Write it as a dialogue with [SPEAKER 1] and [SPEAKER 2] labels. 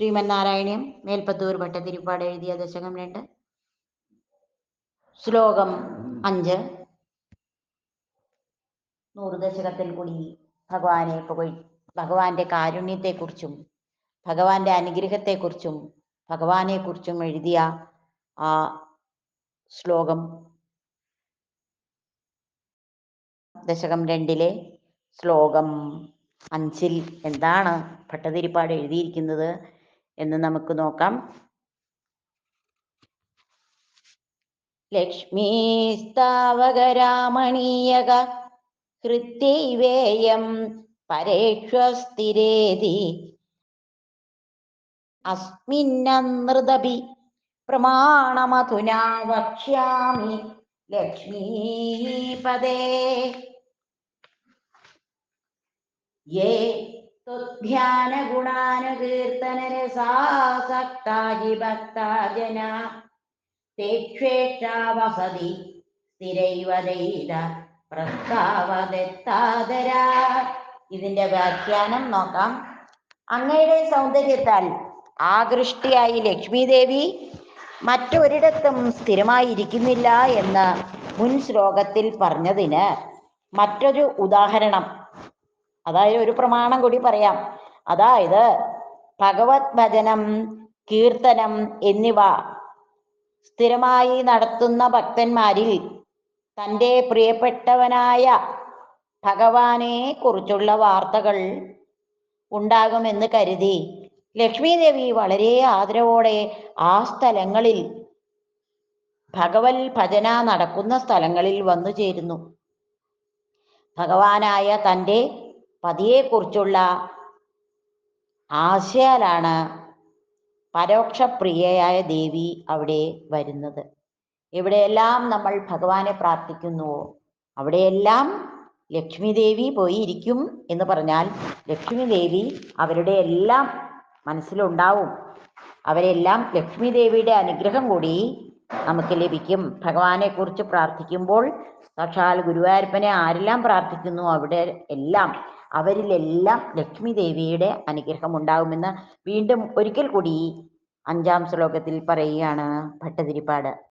[SPEAKER 1] ശ്രീമന്നാരായണീയം മേൽപ്പത്തൂർ ഭട്ടതിരിപ്പാട് എഴുതിയ ദശകം രണ്ട്. ശ്ലോകം അഞ്ച്. നൂറ് ദശകത്തിൽ കൂടി ഭഗവാനെ പുകഴ് ഭഗവാന്റെ കാരുണ്യത്തെക്കുറിച്ചും ഭഗവാന്റെ അനുഗ്രഹത്തെക്കുറിച്ചും ഭഗവാനെക്കുറിച്ചും എഴുതിയ ആ ശ്ലോകം ദശകം രണ്ടിലെ ശ്ലോകം അഞ്ചിൽ എന്താണ് ഭട്ടതിരിപ്പാട് എഴുതിയിരിക്കുന്നത്? എന്ന് നമുക്ക് നോക്കാം. ലക്ഷ്മീസ്താവകരാമണീയക ഹൃത്യൈവേയം പരേഷ്വസ്ഥിരേതി അസ്മിന്നൃതപി പ്രമാണമധുനാ വക്ഷ്യാമി ലക്ഷ്മീപദേ യേ ധ്യാനഗുണാനുകീർത്തനരസാസക്താഹി ഭക്താ ജന തേക്ഷേക്ഷാ വസതി സ്ഥിരൈവദൈത പ്രസ്താവതെത്താതര ഇതിന്റെ വ്യാഖ്യാനം നോക്കാം. അങ്ങയുടെ സൗന്ദര്യത്താൽ ആകൃഷ്ടിയായി ലക്ഷ്മി ദേവി മറ്റൊരിടത്തും സ്ഥിരമായിരിക്കുന്നില്ല എന്ന് മുൻ ശ്ലോകത്തിൽ പറഞ്ഞതിന് മറ്റൊരു ഉദാഹരണം അതായത് ഒരു പ്രമാണം കൂടി പറയാം. അതായത് ഭഗവത് ഭജനം കീർത്തനം എന്നിവ സ്ഥിരമായി നടത്തുന്ന ഭക്തന്മാരിൽ തന്റെ പ്രിയപ്പെട്ടവനായ ഭഗവാനെ കുറിച്ചുള്ള വാർത്തകൾ ഉണ്ടാകുമെന്ന് കരുതി. ലക്ഷ്മി ദേവി വളരെ ആദരവോടെ ആ സ്ഥലങ്ങളിൽ ഭഗവത് ഭജന നടക്കുന്ന സ്ഥലങ്ങളിൽ വന്നു ചേരുന്നു. ഭഗവാനായ തന്റെ പതിയെക്കുറിച്ചുള്ള ആശയാലാണ് പരോക്ഷപ്രിയയായ ദേവി അവിടെ വരുന്നത്. എവിടെയെല്ലാം നമ്മൾ ഭഗവാനെ പ്രാർത്ഥിക്കുന്നുവോ അവിടെയെല്ലാം ലക്ഷ്മി ദേവി പോയി ഇരിക്കും എന്ന് പറഞ്ഞാൽ ലക്ഷ്മി ദേവി അവരുടെ എല്ലാം മനസ്സിലുണ്ടാവും. അവരെല്ലാം ലക്ഷ്മി ദേവിയുടെ അനുഗ്രഹം കൂടി നമുക്ക് ലഭിക്കും. ഭഗവാനെ കുറിച്ച് പ്രാർത്ഥിക്കുമ്പോൾ സാക്ഷാൽ ഗുരുവായൂരപ്പനെ ആരെല്ലാം പ്രാർത്ഥിക്കുന്നു? അവിടെ എല്ലാം അവരിലെല്ലാം ലക്ഷ്മി ദേവിയുടെ അനുഗ്രഹം ഉണ്ടാകുമെന്ന് വീണ്ടും ഒരിക്കൽ കൂടി അഞ്ചാം ശ്ലോകത്തിൽ പറയുകയാണ് ഭട്ടതിരിപ്പാട്.